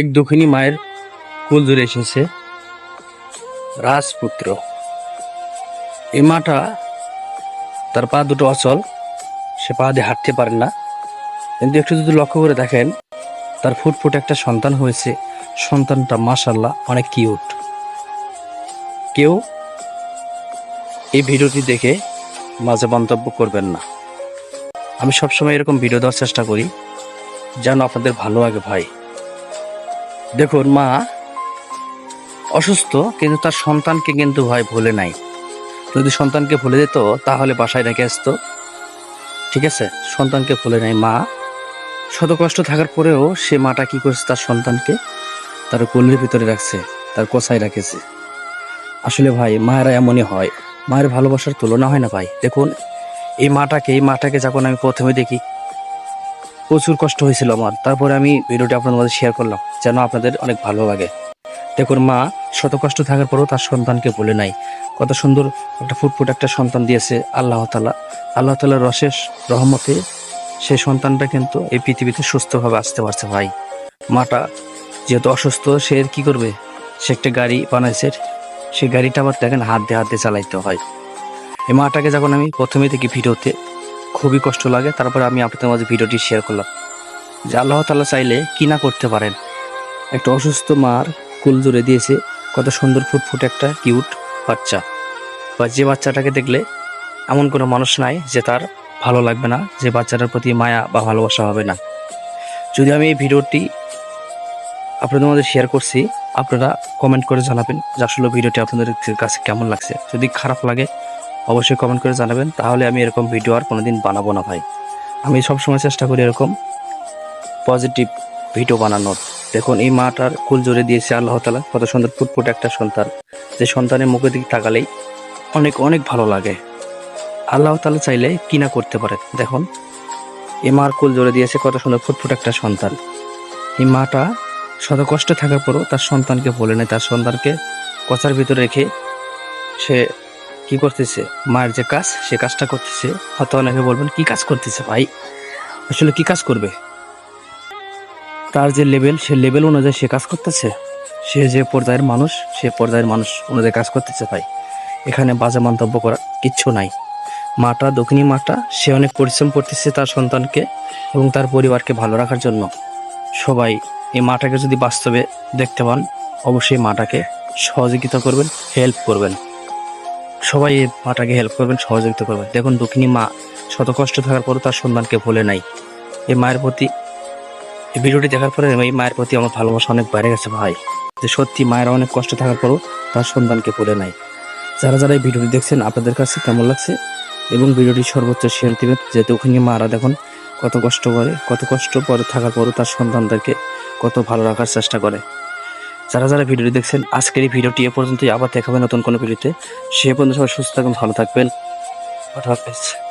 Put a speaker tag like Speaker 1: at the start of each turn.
Speaker 1: এক দুঃখিনী মায়ের কুল জুড়ে এসেছে। রাজপুত্র। এই মাটা তার পা দুটো অচল, সে পা দিয়ে হাঁটতে পারে না। কিন্তু একটু যদি লক্ষ্য করে দেখেন, তার ফুটফুট একটা সন্তান হয়েছে। সন্তানটা মাশাল্লাহ অনেক কিউট। কেউ এই ভিডিওটি দেখে মাঝে মন্তব্য করবেন না। আমি সবসময় এরকম ভিডিও দেওয়ার চেষ্টা করি, যেন আপনাদের ভালো লাগে ভাই। দেখুন, মা অসুস্থ, কিন্তু তার সন্তানকে কিন্তু ভাই ভুলে নাই। যদি সন্তানকে ভুলে যেত, তাহলে বাসায় রেখে আসতো। ঠিক আছে? সন্তানকে ভুলে নাই মা। শত কষ্ট থাকার পরেও সে মাটা কি করেছে তার সন্তানকে? তার কোলের ভিতরে রাখছে, তার কোসায় রেখেছে। আসলে ভাই, মায়েরা এমনই হয়। মায়ের ভালোবাসার তুলনা হয় না ভাই। দেখুন, এই মাটাকে এই মাটাকে যখন আমি প্রথমে দেখি প্রচুর কষ্ট হয়েছিল আমার। তারপরে আমি ভিডিওটি আপনাদের মধ্যে শেয়ার করলাম, যেন আপনাদের অনেক ভালো লাগে। দেখুন মা, শত কষ্ট থাকার পরেও তার সন্তানকে বলে নাই। কত সুন্দর একটা ফুটফুট একটা সন্তান দিয়েছে আল্লাহ তালা আল্লাহ তালার রশেষ রহমতে সেই সন্তানটা কিন্তু এই পৃথিবীতে সুস্থভাবে আসতে পারছে ভাই। মাটা যেহেতু অসুস্থ, সে কি করবে? সে একটা গাড়ি বানাইছে। সেই গাড়িটা আবার দেখেন হাত দিয়ে হাত দিয়ে চালাইতে হয়। এই মাটাকে যখন আমি প্রথমে থেকে ভিডিওতে খুবই কষ্ট লাগে, তারপরে আমি আপনাদের মাঝে ভিডিওটি শেয়ার করলাম। যে আল্লাহ তালা চাইলে কি না করতে পারেন? একটা অসুস্থ মার কুল জুড়ে দিয়েছে, কত সুন্দর ফুটফুট একটা কিউট বাচ্চা। বা যে বাচ্চাটাকে দেখলে এমন কোনো মানুষ নাই যে তার ভালো লাগবে না, যে বাচ্চাটার প্রতি মায়া বা ভালোবাসা হবে না। যদি আমি এই ভিডিওটি আপনাদের মধ্যে শেয়ার করছি, আপনারা কমেন্ট করে জানাবেন যে আসলে ভিডিওটি আপনাদের কাছে কেমন লাগছে। যদি খারাপ লাগে অবশ্যই কমেন্ট করে জানাবেন। তাহলে আমি এরকম ভিডিও আর কোনোদিন বানাবো না ভাই। আমি সবসময় চেষ্টা করি এরকম পজিটিভ ভিডিও বানানোর। দেখুন, এই মাটার কুল জোরে দিয়েছে আল্লাহ তালা কত সুন্দর ফুটফুট একটা সন্তান। যে সন্তানের মুখের দিকে তাকালেই অনেক অনেক ভালো লাগে। আল্লাহ তালা চাইলে কি না করতে পারে? দেখুন, এই মার কুল জোরে দিয়েছে, কত সুন্দর ফুটফুট একটা সন্তান। এই মাটা শত কষ্ট থাকার পরও তার সন্তানকে বলে নেয়। তার সন্তানকে কচার ভিতরে রেখে সে কি করতেছে? মায়ের যে কাজ, সে কাজটা করতেছে। হয়তো অনেকে বলবেন, কি কাজ করতেছে ভাই? আসলে কি কাজ করবে? তার যে লেভেল, সে লেভেল অনুযায়ী সে কাজ করতেছে। সে যে পর্যায়ের মানুষ, সে পর্যায়ের মানুষ অনুযায়ী কাজ করতেছে ভাই। এখানে বাজে মন্তব্য করা কিচ্ছু নাই। মাটা দক্ষিণী মাটা, সে অনেক পরিশ্রম করতেছে তার সন্তানকে এবং তার পরিবারকে ভালো রাখার জন্য। সবাই এই মাটাকে যদি বাস্তবে দেখতে পান, অবশ্যই মাটাকে সহযোগিতা করবেন হেল্প করবেন। সবাই মাটাকে হেল্প করবেন, সহযোগিতা করবেন। দেখুন দক্ষিণী মা শত কষ্ট থাকার পরও তার সন্তানকে ভুলে নাই। এই মায়ের প্রতি, এই ভিডিওটি দেখার পরে এই মায়ের প্রতি আমার ভালোবাসা অনেক বেড়ে গেছে ভাই। যে সত্যি মায়ের অনেক কষ্ট থাকার পরও তার সন্তানকে ভুলে নাই। যারা যারা এই ভিডিওটি দেখছেন, আপনাদের কাছে কেমন লাগছে? এবং ভিডিওটি সর্বোচ্চ শেয়ার দিবেন যেহেতু ওখানে মারা দেখুন, কত কষ্ট করে, কত কষ্ট পরে থাকার পরও তার সন্তানদেরকে কত ভালো রাখার চেষ্টা করে। যারা যারা ভিডিওটি দেখছেন, আজকের এই ভিডিওটি এ পর্যন্তই। আবার দেখাবে নতুন কোনো ভিডিওতে। সে পর্যন্ত সবাই সুস্থ থাকবেন ভালো থাকবেন। হাফেজ।